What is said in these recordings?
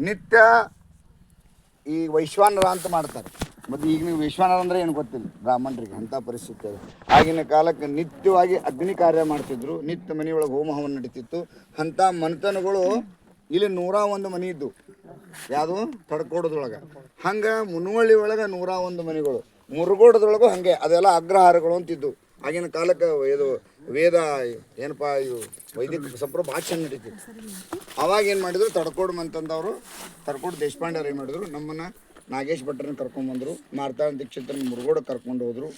ನಿತ್ಯ ಈ ವೈಶ್ವಾನರ ಅಂತ ಮಾಡ್ತಾರೆ. ಮತ್ತು ಈಗ ನೀವು ವೈಶ್ವಾನರ ಅಂದರೆ ಏನು ಗೊತ್ತಿಲ್ಲ. ಬ್ರಾಹ್ಮಣರಿಗೆ ಅಂಥ ಪರಿಸ್ಥಿತಿ ಅದು. ಆಗಿನ ಕಾಲಕ್ಕೆ ನಿತ್ಯವಾಗಿ ಅಗ್ನಿ ಕಾರ್ಯ ಮಾಡ್ತಿದ್ರು. ನಿತ್ಯ ಮನೆಯೊಳಗೆ ಹೋಮ ನಡೀತಿತ್ತು. ಅಂಥ ಮನೆತನಗಳು ಇಲ್ಲಿ ನೂರ ಒಂದು ಮನೆ ಇದ್ದು. ಯಾವುದು? ತಡ್ಕೋಡದೊಳಗೆ ಹಂಗೆ ಮುನುವಳ್ಳಿ ಒಳಗೆ ನೂರ ಒಂದು ಮನೆಗಳು. ಮುರುಗೋಡದೊಳಗೂ ಹಾಗೆ. ಅದೆಲ್ಲ ಅಗ್ರಹಾರಗಳು ಅಂತಿದ್ದು. ಆಗಿನ ಕಾಲಕ್ಕೆ ಇದು ವೇದ ಏನಪ್ಪ, ಇವು ವೈದಿಕ ಸಂಪ್ರ ಭಾಳ ಚೆನ್ನ ನಡೀತಿತ್ತು. ಅವಾಗ ಏನು ಮಾಡಿದ್ರು, ತಡ್ಕೊಡು ಅಂತಂದವರು, ತಡ್ಕೊಡು ದೇಶಪಾಂಡೆ ಏನು ಮಾಡಿದ್ರು, ನಮ್ಮನ್ನು ನಾಗೇಶ್ ಭಟ್ರನ್ನ ಕರ್ಕೊಂಬಂದರು ಮಾರ್ತಾಳ ದೀಕ್ಷಿತ್ರನ ಮುರುಗೋಡ ಕರ್ಕೊಂಡು ಹೋದರು.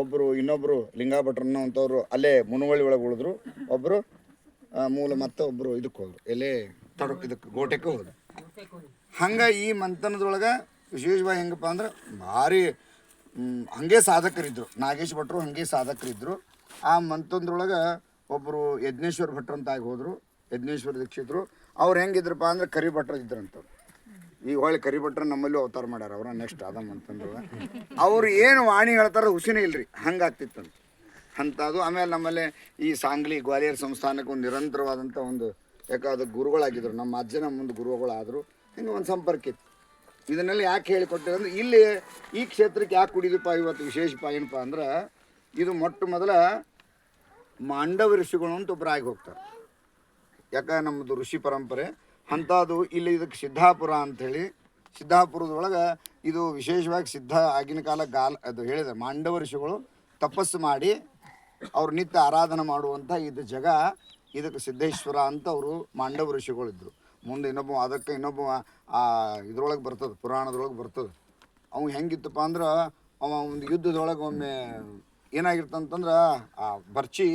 ಒಬ್ಬರು ಇನ್ನೊಬ್ಬರು ಲಿಂಗಾ ಭಟ್ರನ್ನ ಅಂಥವ್ರು ಅಲ್ಲೇ ಮುನವಳ್ಳಿ ಒಳಗೆ ಉಳಿದ್ರು. ಒಬ್ಬರು ಮೂಲ ಮತ್ತೆ ಒಬ್ಬರು ಇದಕ್ಕೆ ಹೋದ್ರು. ಎಲ್ಲೇ ತಡಕ್ ಇದಕ್ಕೆ ಗೋಟೆಕ್ಕೆ ಹೋದ್ರು. ಹಂಗೆ ಈ ಮಂಥನದೊಳಗೆ ವಿಶೇಷವಾಗಿ ಹೆಂಗಪ್ಪ ಅಂದ್ರೆ ಭಾರಿ ಹಂಗೆ ಸಾಧಕರಿದ್ರು. ನಾಗೇಶ್ ಭಟ್ರು ಹಂಗೆ ಸಾಧಕರಿದ್ರು. ಆ ಮಂತಂದ್ರೊಳಗೆ ಒಬ್ಬರು ಯಜ್ಞೇಶ್ವರ ಭಟ್ರು ಅಂತ ಆಗಿ ಹೋದರು. ಯಜ್ಞೇಶ್ವರ ದೀಕ್ಷಿತರು. ಅವ್ರು ಹೆಂಗಿದ್ರಪ್ಪ ಅಂದ್ರೆ ಕರಿ ಭಟ್ರು ಇದ್ರಂತವ್ರು ಈಗ ಹೊಳ್ಳಿ ಕರಿ ಭಟ್ರು ನಮ್ಮಲ್ಲೂ ಅವತಾರ ಮಾಡ್ಯಾರ ಅವ್ರ ನೆಕ್ಸ್ಟ್ ಅದ ಮಂತಂದ್ರೊಳಗೆ. ಅವ್ರು ಏನು ವಾಣಿ ಹೇಳ್ತಾರ ಹುಸಿನೇ ಇಲ್ರಿ. ಹಂಗಾಗ್ತಿತ್ತಂತ. ಅಂಥದ್ದು ಆಮೇಲೆ ನಮ್ಮಲ್ಲಿ ಈ ಸಾಂಗ್ಲಿ ಗ್ವಾಲಿಯರ್ ಸಂಸ್ಥಾನಕ್ಕೆ ಒಂದು ನಿರಂತರವಾದಂಥ ಒಂದು ಯಾಕೆ ಗುರುಗಳಾಗಿದ್ರು. ನಮ್ಮ ಅಜ್ಜನ ಮುಂದೆ ಗುರುಗಳಾದರು. ಹಿಂಗೆ ಒಂದು ಸಂಪರ್ಕ ಇತ್ತು ಇದನ್ನೆಲ್ಲ ಯಾಕೆ ಹೇಳಿಕೊಟ್ಟಿದೆ ಅಂದ್ರೆ ಇಲ್ಲಿ ಈ ಕ್ಷೇತ್ರಕ್ಕೆ ಯಾಕೆ ಕುಡಿದಪ್ಪ ಇವತ್ತು ವಿಶೇಷಪ್ಪ ಏನಪ್ಪ ಅಂದ್ರೆ ಇದು ಮೊಟ್ಟ ಮೊದಲ ಮಾಂಡವ ಋಷಿಗಳು ಅಂತ ಒಬ್ಬರು ಆಗಿ ಹೋಗ್ತಾರೆ. ಯಾಕೆ ನಮ್ಮದು ಋಷಿ ಪರಂಪರೆ? ಅಂಥದ್ದು ಇಲ್ಲಿ ಇದಕ್ಕೆ ಸಿದ್ಧಾಪುರ ಅಂಥೇಳಿ. ಸಿದ್ಧಾಪುರದೊಳಗೆ ಇದು ವಿಶೇಷವಾಗಿ ಸಿದ್ಧ ಆಗಿನ ಕಾಲ ಗಾಲ ಅದು ಹೇಳಿದೆ ಮಾಂಡವ ಋಷಿಗಳು ತಪಸ್ಸು ಮಾಡಿ ಅವ್ರು ನಿತ್ಯ ಆರಾಧನೆ ಮಾಡುವಂಥ ಇದು ಜಗ. ಇದಕ್ಕೆ ಸಿದ್ದೇಶ್ವರ ಅಂತ ಅವರು ಮಾಂಡವ ಋಷಿಗಳಿದ್ರು ಮುಂದೆ ಇನ್ನೊಬ್ಬ ಅದಕ್ಕೆ ಇನ್ನೊಬ್ಬ ಆ ಇದ್ರೊಳಗೆ ಬರ್ತದೆ ಪುರಾಣದೊಳಗೆ ಬರ್ತದೆ. ಅವ ಹೆಂಗಿತ್ತಪ್ಪ ಅಂದ್ರೆ ಅವ ಒಂದು ಯುದ್ಧದೊಳಗೆ ಒಮ್ಮೆ ಏನಾಗಿರ್ತಂತಂದ್ರೆ ಆ ಬರ್ಚಿ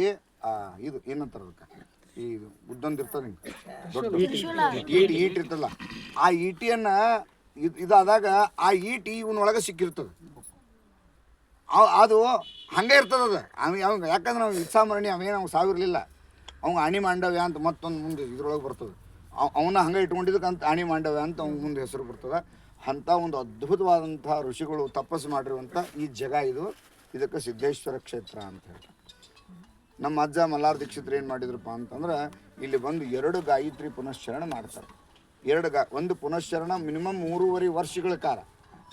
ಆ ಇದು ಏನಂತಾರೆ ಅದಕ್ಕೆ? ಈ ಉದ್ದೊಂದು ಇರ್ತದೆ ಹಿಂಗೆ ದೊಡ್ಡ ಈಟಿ ಈಟಿ ಇರ್ತಲ್ಲ ಆ ಈಟಿಯನ್ನ ಇದು ಇದಾದಾಗ ಆ ಈಟಿ ಇವನೊಳಗೆ ಸಿಕ್ಕಿರ್ತದೆ. ಅದು ಹಂಗೆ ಇರ್ತದೆ ಅದು. ಅವ್ನು ಅವಂಗೆ ಯಾಕಂದ್ರೆ ನಾವು ಇತ್ಸಾಮರಣಿ ಅವೇನು ಅವ್ನು ಸಾವಿರಲಿಲ್ಲ. ಅವ್ನು ಅಣಿ ಮಾಂಡವ್ಯ ಅಂತ ಮತ್ತೊಂದು ಮುಂದೆ ಇದ್ರೊಳಗೆ ಬರ್ತದೆ. ಅವ್ ಅವನ್ನ ಹಂಗೆ ಇಟ್ಕೊಂಡಿದ್ದಕ್ಕಂತ ಆಣಿ ಮಾಂಡವ್ಯ ಅಂತ ಅವ್ನ ಮುಂದೆ ಹೆಸರು ಬರ್ತದೆ. ಅಂಥ ಒಂದು ಅದ್ಭುತವಾದಂಥ ಋಷಿಗಳು ತಪಸ್ಸು ಮಾಡಿರುವಂಥ ಈ ಜಗ ಇದು. ಇದಕ್ಕೆ ಸಿದ್ದೇಶ್ವರ ಕ್ಷೇತ್ರ ಅಂತ ಹೇಳಿ ನಮ್ಮ ಅಜ್ಜ ಮಲ್ಲಾರ್ ದೀಕ್ಷಿತರು ಏನು ಮಾಡಿದ್ರಪ್ಪ ಅಂತಂದ್ರೆ ಇಲ್ಲಿ ಬಂದು ಎರಡು ಗಾಯತ್ರಿ ಪುನಶ್ಚರಣ ಮಾಡ್ತಾರೆ. ಎರಡು ಗಾ, ಒಂದು ಪುನಶ್ಚರಣ ಮಿನಿಮಮ್ ಮೂರುವರೆ ವರ್ಷಗಳ ಕಾಲ.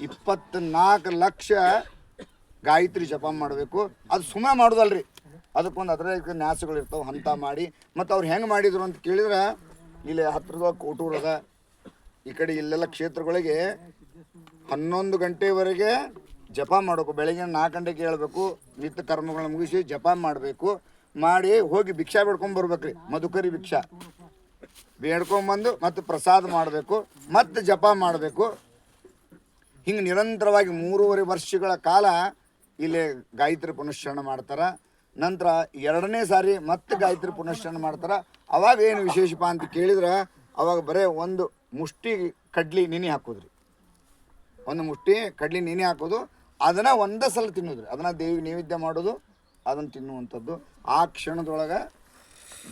ಇಪ್ಪತ್ನಾಲ್ಕು ಲಕ್ಷ ಗಾಯತ್ರಿ ಜಪ ಮಾಡಬೇಕು. ಅದು ಸುಮ್ಮನೆ ಮಾಡೋದಲ್ರಿ. ಅದಕ್ಕೊಂದು ಅದರ ನ್ಯಾಸಗಳು ಇರ್ತಾವೆ ಹಂತ ಮಾಡಿ. ಮತ್ತು ಅವ್ರು ಹೆಂಗೆ ಮಾಡಿದ್ರು ಅಂತ ಕೇಳಿದ್ರೆ ಇಲ್ಲಿ ಹತ್ತಿರದ ಕೋಟೂರು ಅದ ಈ ಕಡೆ ಇಲ್ಲೆಲ್ಲ ಕ್ಷೇತ್ರಗಳಿಗೆ ಹನ್ನೊಂದು ಗಂಟೆವರೆಗೆ ಜಪ ಮಾಡಬೇಕು. ಬೆಳಗ್ಗೆ ನಾಲ್ಕು ಗಂಟೆಗೆ ಹೇಳಬೇಕು. ನಿತ್ಯ ಕರ್ಮಗಳನ್ನ ಮುಗಿಸಿ ಜಪ ಮಾಡಬೇಕು. ಮಾಡಿ ಹೋಗಿ ಭಿಕ್ಷಾ ಬೇಡ್ಕೊಂಡ್ ಬರ್ಬೇಕ್ರಿ. ಮಧುಕರಿ ಭಿಕ್ಷಾ. ಬೇಡ್ಕೊಂಬಂದು ಮತ್ತು ಪ್ರಸಾದ ಮಾಡಬೇಕು. ಮತ್ತು ಜಪ ಮಾಡಬೇಕು. ಹಿಂಗೆ ನಿರಂತರವಾಗಿ ಮೂರುವರೆ ವರ್ಷಗಳ ಕಾಲ ಇಲ್ಲಿ ಗಾಯತ್ರಿ ಪುನಶ್ಚರಣ ಮಾಡ್ತಾರೆ. ನಂತರ ಎರಡನೇ ಸಾರಿ ಮತ್ತೆ ಗಾಯತ್ರಿ ಪುನಶ್ಚರಣ ಮಾಡ್ತಾರೆ. ಅವಾಗ ಏನು ವಿಶೇಷಪ್ಪ ಅಂತ ಕೇಳಿದ್ರೆ, ಅವಾಗ ಬರೇ ಒಂದು ಮುಷ್ಟಿ ಕಡ್ಲಿ ನೆನೆ ಹಾಕೋದ್ರಿ. ಒಂದು ಮುಷ್ಟಿ ಕಡ್ಲಿ ನೆನೆ ಹಾಕೋದು, ಅದನ್ನು ಒಂದೇ ಸಲ ತಿನ್ನೋದ್ರಿ. ಅದನ್ನು ದೇವಿಗೆ ನೈವೇದ್ಯ ಮಾಡೋದು, ಅದನ್ನು ತಿನ್ನುವಂಥದ್ದು. ಆ ಕ್ಷಣದೊಳಗೆ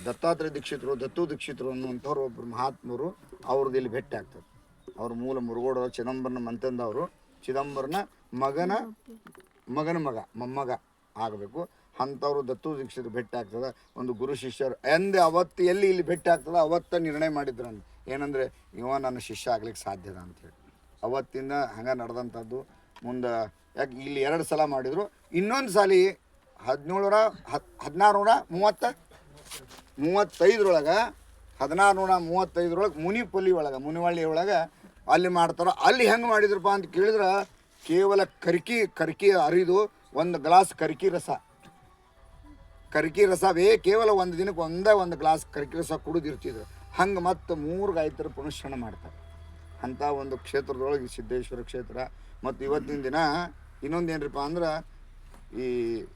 ದತ್ತಾತ್ರೇಯ ದೀಕ್ಷಿತರು, ದತ್ತು ದೀಕ್ಷಿತರು ಅನ್ನುವಂಥವ್ರು ಒಬ್ಬರು ಮಹಾತ್ಮರು ಅವ್ರದ್ದು ಇಲ್ಲಿ ಭೇಟಿ ಆಗ್ತದೆ ಅವ್ರ ಮೂಲ ಮುರುಗೋಡ ಚಿದಂಬರನ ಮಂತಂದವರು ಚಿದಂಬರನ ಮಗನ ಮಗನ ಮಗ, ಮೊಮ್ಮಗ ಆಗಬೇಕು. ಅಂಥವ್ರು ದತ್ತು ದೀಕ್ಷಿತ ಭೇಟಿ ಆಗ್ತದೆ. ಒಂದು ಗುರು ಶಿಷ್ಯರು ಎಂದೇ ಅವತ್ತು ಎಲ್ಲಿ ಇಲ್ಲಿ ಭೇಟಿ ಆಗ್ತದೆ, ಅವತ್ತ ನಿರ್ಣಯ ಮಾಡಿದ್ರಂತ ಏನಂದರೆ, ಇವ ನನ್ನ ಶಿಷ್ಯ ಆಗ್ಲಿಕ್ಕೆ ಸಾಧ್ಯದ ಅಂತೇಳಿ ಅವತ್ತಿಂದ ಹಂಗೆ ನಡೆದಂಥದ್ದು. ಮುಂದೆ ಯಾಕೆ ಇಲ್ಲಿ ಎರಡು ಸಲ ಮಾಡಿದರು. ಇನ್ನೊಂದು ಸಲ ಹದಿನೇಳರ ಹತ್ ಹದಿನಾರುನೂರ ಮೂವತ್ತ, ಮೂವತ್ತೈದರೊಳಗೆ, ಹದಿನಾರುನೂರ ಮೂವತ್ತೈದರೊಳಗೆ ಮುನಿಪಲ್ಲಿ ಒಳಗೆ, ಮುನಿವಳ್ಳಿ ಒಳಗೆ ಅಲ್ಲಿ ಮಾಡ್ತಾರೋ, ಅಲ್ಲಿ ಹೆಂಗೆ ಮಾಡಿದ್ರಪ್ಪ ಅಂತ ಕೇಳಿದ್ರೆ, ಕೇವಲ ಕರ್ಕಿ ಕರ್ಕಿ ಅರಿದು, ಒಂದು ಗ್ಲಾಸ್ ಕರ್ಕಿ ರಸ. ಕರ್ಕಿ ರಸವೇ ಕೇವಲ ಒಂದು ದಿನಕ್ಕೆ ಒಂದೇ ಒಂದು ಗ್ಲಾಸ್ ಕರ್ಕಿ ರಸ ಕುಡಿದಿರ್ತಿದ್ರು. ಹಂಗೆ ಮತ್ತೆ ಮೂರು ಗಾಯತ್ರಿ ಪುನಶ್ಚರಣ ಮಾಡ್ತಾರೆ. ಅಂಥ ಒಂದು ಕ್ಷೇತ್ರದೊಳಗೆ ಸಿದ್ದೇಶ್ವರ ಕ್ಷೇತ್ರ. ಮತ್ತು ಇವತ್ತಿನ ದಿನ ಇನ್ನೊಂದು ಏನ್ರಪ್ಪ ಅಂದ್ರೆ ಈ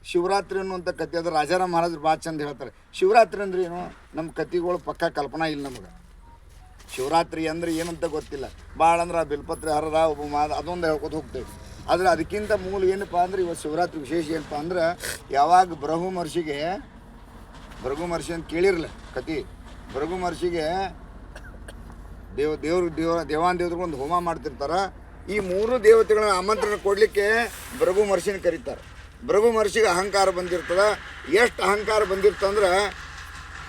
ಶಿವರಾತ್ರಿ ಅನ್ನುವಂಥ ಕತೆ ಅದು ರಾಜಾರಾಮ್ ಮಹಾರಾಜರು ಭಾಳ ಚಂದ ಹೇಳ್ತಾರೆ. ಶಿವರಾತ್ರಿ ಅಂದ್ರೆ ಏನು? ನಮ್ಮ ಕತಿಗಳು ಪಕ್ಕ ಕಲ್ಪನಾ ಇಲ್ಲ ನಮಗೆ. ಶಿವರಾತ್ರಿ ಅಂದ್ರೆ ಏನಂತ ಗೊತ್ತಿಲ್ಲ. ಭಾಳ ಅಂದ್ರೆ ಆ ಬಿಲ್ಪತ್ರೆ ಹರದ ಒಬ್ಬ ಮಾದ ಅದೊಂದು ಹೇಳ್ಕೊತ ಹೋಗ್ತೇವೆ. ಆದರೆ ಅದಕ್ಕಿಂತ ಮೂಲ ಏನಪ್ಪ ಅಂದ್ರೆ ಇವತ್ತು ಶಿವರಾತ್ರಿ ವಿಶೇಷ ಏನಪ್ಪ ಅಂದ್ರೆ ಯಾವಾಗ ಬ್ರಹು ಮಹರ್ಷಿಗೆ, ಭೃಗು ಮಹರ್ಷಿ ಅಂತ ಕೇಳಿರಲ್ಲ ಕತಿ ಭೃಗು ಮಹರ್ಷಿಗೆ ದೇವ, ದೇವ್ರ ದೇವ ದೇವಾನ್ ದೇವ್ರಿಗೆ ಒಂದು ಹೋಮ ಮಾಡ್ತಿರ್ತಾರೆ. ಈ ಮೂರು ದೇವತೆಗಳ ಆಮಂತ್ರಣ ಕೊಡಲಿಕ್ಕೆ ಭೃಗು ಮಹರ್ಷಿನ ಕರೀತಾರೆ. ಭೃಗು ಮಹರ್ಷಿಗೆ ಅಹಂಕಾರ ಬಂದಿರ್ತದೆ. ಎಷ್ಟು ಅಹಂಕಾರ ಬಂದಿರ್ತಂದ್ರೆ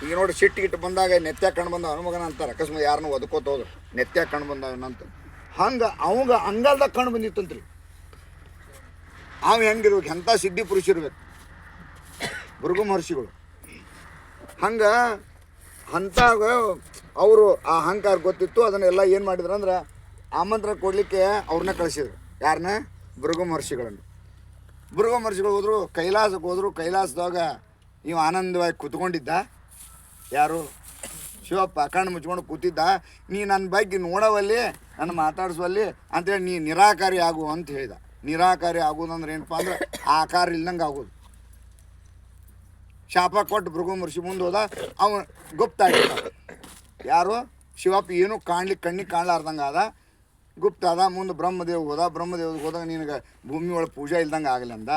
ಈಗ ನೋಡಿ ಸಿಟ್ಟು ಗಿಟ್ಟು ಬಂದಾಗ ನೆತ್ಯ ಕಂಡು ಬಂದ ಹನುಮಗನ ಅಂತಾರೆ. ಅಕಸ್ಮಾತ್ ಯಾರನ್ನೂ ಒದಕೋತ ಹೋದ್ರು. ನೆತ್ಯ ಕಂಡು ಅಂತ. ಹಂಗೆ ಅವಂಗ ಅಂಗಾಲ್ದಾಗ ಕಂಡು ಬಂದಿತ್ತಂತ್ರಿ. ಅವ ಹೆಂಗಿರ್ಬೇಕು? ಎಂಥ ಸಿದ್ಧಿ ಪುರುಷ ಇರ್ಬೇಕು? ಭೃಗು ಮಹರ್ಷಿಗಳು. ಹಂಗೆ ಅಂತಾಗ ಅವರು ಆ ಅಹಂಕಾರ ಗೊತ್ತಿತ್ತು, ಅದನ್ನೆಲ್ಲ ಏನು ಮಾಡಿದ್ರು ಅಂದ್ರೆ ಆಮಂತ್ರ ಕೊಡಲಿಕ್ಕೆ ಅವ್ರನ್ನ ಕಳಿಸಿದ್ರು. ಯಾರನ್ನ ಭೃಗು ಮಹರ್ಷಿಗಳನ್ನು. ಭೃಗು ಮಹರ್ಷಿಗಳು ಹೋದ್ರು, ಕೈಲಾಸಕ್ಕೆ ಹೋದ್ರು ಕೈಲಾಸದಾಗ ನೀವು ಆನಂದವಾಗಿ ಕೂತ್ಕೊಂಡಿದ್ದ. ಯಾರು? ಶಿವಪ್ಪ, ಕಣ್ಣು ಮುಚ್ಕೊಂಡು ಕೂತಿದ್ದ. ನೀ ನನ್ನ ಬಗ್ಗೆ ನೋಡವಲ್ಲಿ ನನ್ನ ಮಾತಾಡಿಸುವಲ್ಲಿ, ಅಂತೇಳಿ ನೀ ನಿರಾಕಾರಿ ಆಗು ಅಂತ ಹೇಳಿದ. ನಿರಾಕಾರಿ ಆಗೋದಂದ್ರೆ ಏನಪ್ಪ ಅಂದ್ರೆ ಆಕಾರ ಇಲ್ದಂಗೆ ಆಗೋದು. ಶಾಪ ಕೊಟ್ಟು ಭೃಗು ಮಹರ್ಷಿ ಮುಂದೆ ಹೋದ, ಅವನು ಆಗಿದ್ದ. ಯಾರು? ಶಿವಪ್ಪ ಏನು ಕಾಣ್ಲಿಕ್ಕೆ ಕಣ್ಣಿಗೆ ಕಾಣ್ಲಾರ್ದಂಗೆ ಆದ. ಗುಪ್ತ ಅದ ಮುಂದೆ ಬ್ರಹ್ಮದೇವ್ ಹೋದ. ಬ್ರಹ್ಮದೇವ್ ಹೋದಾಗ ನಿನಗೆ ಭೂಮಿ ಒಳಗೆ ಪೂಜೆ ಇಲ್ದಂಗೆ ಆಗಲಿ ಅಂದ.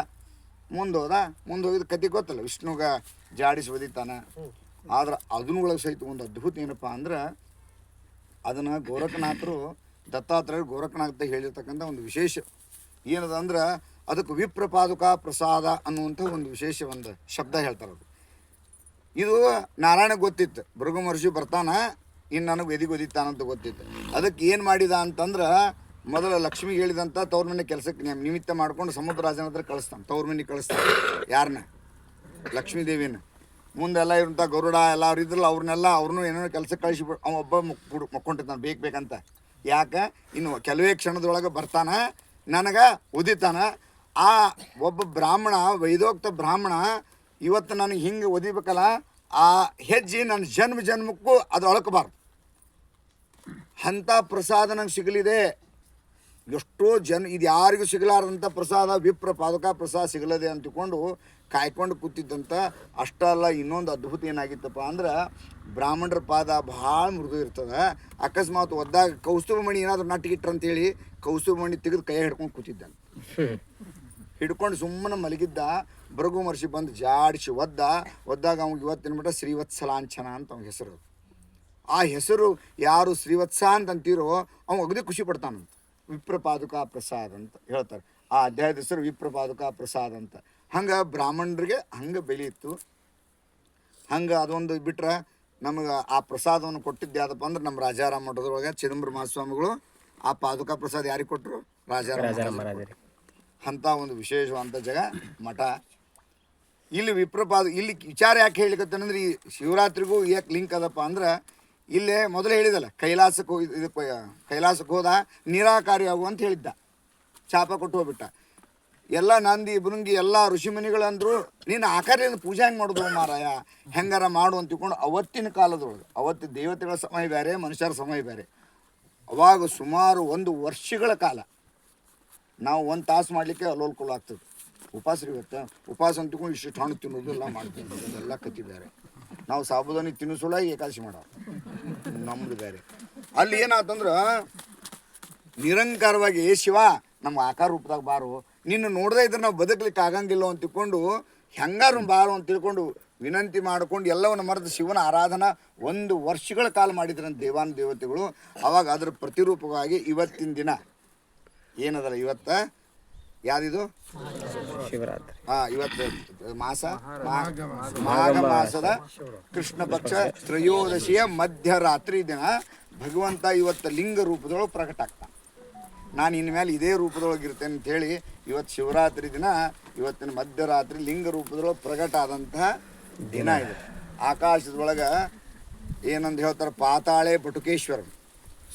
ಮುಂದೆ ಹೋದ, ಮುಂದೆ ಹೋಗಿದ ಕತೆ ಗೊತ್ತಲ್ಲ, ವಿಷ್ಣುಗ ಜಾಡಿಸಿ ಒದಿತಾನ ಆದ್ರೆ ಅದನ್ನೊಳಗೆ ಸಹಿತ ಒಂದು ಅದ್ಭುತ ಏನಪ್ಪ ಅಂದ್ರೆ ಅದನ್ನು ಗೋರಖನಾಥರು ದತ್ತಾತ್ರೇಯ ಗೋರಖನಾಥ ಹೇಳಿರ್ತಕ್ಕಂಥ ಒಂದು ವಿಶೇಷ ಏನದ ಅಂದ್ರೆ ಅದಕ್ಕೆ ವಿಪ್ರಪಾದುಕ ಪ್ರಸಾದ ಅನ್ನುವಂಥ ಒಂದು ವಿಶೇಷ ಒಂದು ಶಬ್ದ ಹೇಳ್ತಾರೆ ಅದು. ಇದು ನಾರಾಯಣ ಗೊತ್ತಿತ್ತು. ಭೃಗು ಮಹರ್ಷಿ ಬರ್ತಾನ, ಇನ್ನು ನನಗೆ ಎದಿ ಗೊದಿತ್ತಾನಂತ ಗೊತ್ತಿತ್ತು. ಅದಕ್ಕೆ ಏನು ಮಾಡಿದ ಅಂತಂದ್ರೆ, ಮೊದಲ ಲಕ್ಷ್ಮಿಗೆ ಹೇಳಿದಂಥ ತವ್ರ ಮನೆ ಕೆಲಸಕ್ಕೆ ನಿಮಿತ್ತ ಮಾಡ್ಕೊಂಡು ಸಮುದ್ರ ರಾಜನ ಹತ್ರ ಕಳಿಸ್ತಾನೆ ತವ್ರ ಕಳಿಸ್ತಾನೆ ಯಾರನ್ನ ಲಕ್ಷ್ಮೀ ದೇವಿನ. ಮುಂದೆಲ್ಲ ಇರುವಂಥ ಗರುಡ, ಎಲ್ಲ ಅವ್ರು ಇದ್ರಲ್ಲ, ಅವ್ರನ್ನೆಲ್ಲ ಅವ್ರನ್ನೂ ಏನೇನೋ ಕೆಲಸಕ್ಕೆ ಕಳಿಸಿ ಅವ ಒಬ್ಬ ಮುಕ್ ಮಕ್ಕೊಂಡಿರ್ತಾನೆ ಬೇಕು ಬೇಕಂತ. ಯಾಕೆ? ಇನ್ನು ಕೆಲವೇ ಕ್ಷಣದೊಳಗೆ ಬರ್ತಾನ ನನಗೆ ಉದಿತಾನ. ಆ ಒಬ್ಬ ಬ್ರಾಹ್ಮಣ, ವೈದೋಕ್ತ ಬ್ರಾಹ್ಮಣ, ಇವತ್ತು ನನಗೆ ಹಿಂಗೆ ಒದಿಬೇಕಲ್ಲ ಆ ಹೆಜ್ಜೆ ನನ್ನ ಜನ್ಮ ಜನ್ಮಕ್ಕೂ ಅದು ಅಳಕಬಾರ್ದು. ಅಂಥ ಪ್ರಸಾದ ನಂಗೆ ಸಿಗಲಿದೆ. ಎಷ್ಟೋ ಜನ, ಇದು ಯಾರಿಗೂ ಸಿಗಲಾರ್ದಂಥ ಪ್ರಸಾದ ವಿಪ್ರ ಪಾದಕ ಪ್ರಸಾದ ಸಿಗಲದೆ ಅಂತಕೊಂಡು ಕಾಯ್ಕೊಂಡು ಕೂತಿದ್ದಂಥ ಅಷ್ಟಲ್ಲ, ಇನ್ನೊಂದು ಅದ್ಭುತ ಏನಾಗಿತ್ತಪ್ಪ ಅಂದ್ರೆ, ಬ್ರಾಹ್ಮಣರ ಪಾದ ಭಾಳ ಮೃದು ಇರ್ತದೆ. ಅಕಸ್ಮಾತ್ ಒದ್ದಾಗ ಕೌಸ್ತುಭ ಮಣಿ ಏನಾದರೂ ನಟ್ಟಿಗಿಟ್ರ ಅಂತೇಳಿ ಕೌಸ್ತುಭ ಮಣಿ ತೆಗೆದು ಕೈ ಹಿಡ್ಕೊಂಡು ಕೂತಿದ್ದಾನೆ ಹಿಡ್ಕೊಂಡು ಸುಮ್ಮನೆ ಮಲಗಿದ್ದ ಭೃಗು ಮಹರ್ಷಿ ಬಂದು ಜಾಡಿಸಿ ಒದ್ದ, ಒದ್ದಾಗ ಅವ್ನಿಗೆ ಇವತ್ತಿನ ಮಟ್ಟ ಶ್ರೀವತ್ಸಲಾಂಛನ ಅಂತ ಅವ್ನ ಹೆಸರು. ಆ ಹೆಸರು ಯಾರು ಶ್ರೀವತ್ಸ ಅಂತ ಅಂತೀರೋ ಅವ್ನು ಅಗದಿ ಖುಷಿ ಪಡ್ತಾನಂತ. ವಿಪ್ರಪಾದುಕ ಪ್ರಸಾದ್ ಅಂತ ಹೇಳ್ತಾರೆ. ಆ ಅಧ್ಯಾಯದ ಹೆಸರು ವಿಪ್ರಪಾದುಕ ಪ್ರಸಾದ್ ಅಂತ. ಹಂಗೆ ಬ್ರಾಹ್ಮಣರಿಗೆ ಹಂಗೆ ಬೆಲೆ ಇತ್ತು. ಹಂಗೆ ಅದೊಂದು ಬಿಟ್ರೆ ನಮಗೆ ಆ ಪ್ರಸಾದವನ್ನು ಕೊಟ್ಟಿದ್ದು ಯಾವ್ದಪ್ಪ ಅಂದ್ರೆ ನಮ್ಮ ರಾಜಾರಾಮ ಮಠದೊಳಗೆ ಚಿದಂಬರ ಮಹಾಸ್ವಾಮಿಗಳು ಆ ಪಾದುಕಾ ಪ್ರಸಾದ್ ಯಾರಿಗೆ ಕೊಟ್ಟರು ರಾಜಾರಾಮ ಅಂತ ಒಂದು ವಿಶೇಷವಾದಂಥ ಜಾಗ ಮಠ. ಇಲ್ಲಿ ವಿಪ್ರಪಾದ ಇಲ್ಲಿ ವಿಚಾರ ಯಾಕೆ ಹೇಳಿಕತ್ತಂದ್ರೆ ಈ ಶಿವರಾತ್ರಿಗೂ ಯಾಕೆ ಲಿಂಕ್ ಅದಪ್ಪ ಅಂದ್ರೆ ಇಲ್ಲೇ ಮೊದಲು ಹೇಳಿದಲ್ಲ ಕೈಲಾಸಕ್ಕೆ ಹೋಗಿ ಇದಕ್ಕೆ ಕೈಲಾಸಕ್ಕೆ ಹೋದ ನಿರಾಕಾರಿ ಆಗು ಅಂತ ಹೇಳಿದ್ದ. ಚಾಪ ಕೊಟ್ಟು ಹೋಗ್ಬಿಟ್ಟ. ಎಲ್ಲ ನಂದಿ ಬುರುಂಗಿ ಎಲ್ಲ ಋಷಿಮುನಿಗಳಂದ್ರು ನೀನು ಆಕಾರದಿಂದ ಪೂಜೆ ಹೆಂಗೆ ಮಾಡೋದು ಮಾರಾಯ? ಹೆಂಗಾರ ಮಾಡು ಅಂತ ತಿಳ್ಕೊಂಡು ಅವತ್ತಿನ ಕಾಲದೊಳಗೆ ಅವತ್ತು ದೇವತೆಗಳ ಸಮಯ ಬೇರೆ ಮನುಷ್ಯರ ಸಮಯ ಬೇರೆ. ಅವಾಗ ಸುಮಾರು ಒಂದು ವರ್ಷಗಳ ಕಾಲ ನಾವು ಒಂದು ತಾಸು ಮಾಡಲಿಕ್ಕೆ ಅಲ್ಲೋಲ್ಕೊಲ್ ಆಗ್ತದೆ. ಉಪವಾಸ ಇವತ್ತು? ಉಪವಾಸ ಅಂತ ತಿಳ್ಕೊಂಡು ಇಷ್ಟು ಹಣ್ಣು ತಿನ್ನೋದು ಎಲ್ಲ ಮಾಡ್ತೀವಿ ಅದೆಲ್ಲ ನಾವು ಸಾಬುದಾನಿ ತಿನ್ನಿಸೋಲ್ಲ ಏಕಾದಶಿ ಮಾಡೋ ನಮ್ದು ಬೇರೆ. ಅಲ್ಲಿ ಏನಾತಂದ್ರೆ ನಿರಂಕಾರವಾಗಿ ಶಿವ ನಮ್ಮ ಆಕಾರ ರೂಪದಾಗ ಬಾರು. ನಿನ್ನ ನೋಡದೇ ಇದ್ರೆ ನಾವು ಬದುಕಲಿಕ್ಕೆ ಆಗಂಗಿಲ್ಲ ಅಂತ ತಿಳ್ಕೊಂಡು ಹೆಂಗಾರು ಬಾರು ಅಂತ ತಿಳ್ಕೊಂಡು ವಿನಂತಿ ಮಾಡಿಕೊಂಡು ಎಲ್ಲವನ್ನು ಮರೆತು ಶಿವನ ಆರಾಧನಾ ಒಂದು ವರ್ಷಗಳ ಕಾಲ ಮಾಡಿದ್ರಂತ ದೇವಾನ ದೇವತೆಗಳು. ಅವಾಗ ಅದರ ಪ್ರತಿರೂಪವಾಗಿ ಇವತ್ತಿನ ದಿನ. ಏನದಲ್ಲ ಇವತ್ತ? ಯಾವ್ದಿದು? ಶಿವರಾತ್ರಿ. ಹಾ ಇವತ್ತು ಮಾಸ? ಮಾಘ ಮಾಸದ ಕೃಷ್ಣ ಪಕ್ಷ ತ್ರಯೋದಶಿಯ ಮಧ್ಯರಾತ್ರಿ ದಿನ ಭಗವಂತ ಇವತ್ತು ಲಿಂಗ ರೂಪದೊಳಗೆ ಪ್ರಕಟ ಆಗ್ತಾನೆ. ನಾನು ಇನ್ಮೇಲೆ ಇದೇ ರೂಪದೊಳಗೆ ಇರ್ತೇನೆ ಅಂತ ಹೇಳಿ ಇವತ್ತು ಶಿವರಾತ್ರಿ ದಿನ ಇವತ್ತಿನ ಮಧ್ಯರಾತ್ರಿ ಲಿಂಗ ರೂಪದೊಳಗೆ ಪ್ರಕಟ ಆದಂತಹ ದಿನ ಇದು. ಆಕಾಶದೊಳಗೆ ಏನಂತ ಹೇಳ್ತಾರೆ? ಪಾತಾಳೆ ಬಟುಕೇಶ್ವರ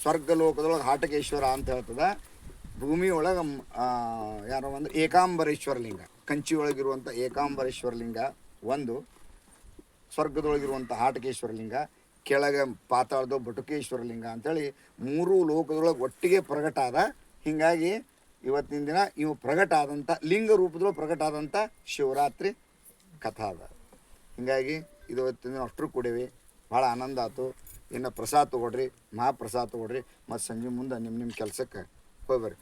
ಸ್ವರ್ಗ ಲೋಕದೊಳಗೆ ಹಾಟಕೇಶ್ವರ ಅಂತ ಹೇಳ್ತದ. ಭೂಮಿ ಒಳಗೆ ಯಾರೋ ಅಂದ್ರೆ ಏಕಾಂಬರೇಶ್ವರ ಲಿಂಗ ಕಂಚಿ ಒಳಗಿರುವಂಥ ಏಕಾಂಬರೇಶ್ವರ ಲಿಂಗ ಒಂದು ಸ್ವರ್ಗದೊಳಗಿರುವಂಥ ಹಾಟಕೇಶ್ವರ ಲಿಂಗ, ಕೆಳಗೆ ಪಾತಾಳದ ಬಟುಕೇಶ್ವರ ಲಿಂಗ ಅಂತೇಳಿ ಮೂರು ಲೋಕದೊಳಗೆ ಒಟ್ಟಿಗೆ ಪ್ರಗಟ ಆದ ಹೀಗಾಗಿ ಇವತ್ತಿನ ದಿನ ಇವು ಪ್ರಗಟ ಆದಂಥ ಲಿಂಗ ರೂಪದೊಳಗೆ ಪ್ರಗಟ ಆದಂಥ ಶಿವರಾತ್ರಿ ಕಥಾ ಅದ ಹೀಗಾಗಿ ಇವತ್ತಿನ ಅಷ್ಟರು ಕೂಡೇವಿ. ಭಾಳ ಆನಂದ ಆಯ್ತು ಇನ್ನು ಪ್ರಸಾದ ತೊಗೊಡ್ರಿ, ಮಹಾಪ್ರಸಾದ ತೊಗೊಡ್ರಿ. ಮತ್ತು ಸಂಜೆ ಮುಂದೆ ನಿಮ್ಮ ನಿಮ್ಮ ಕೆಲಸಕ್ಕೆ ಹೋಗ್ಬರ್ರಿ.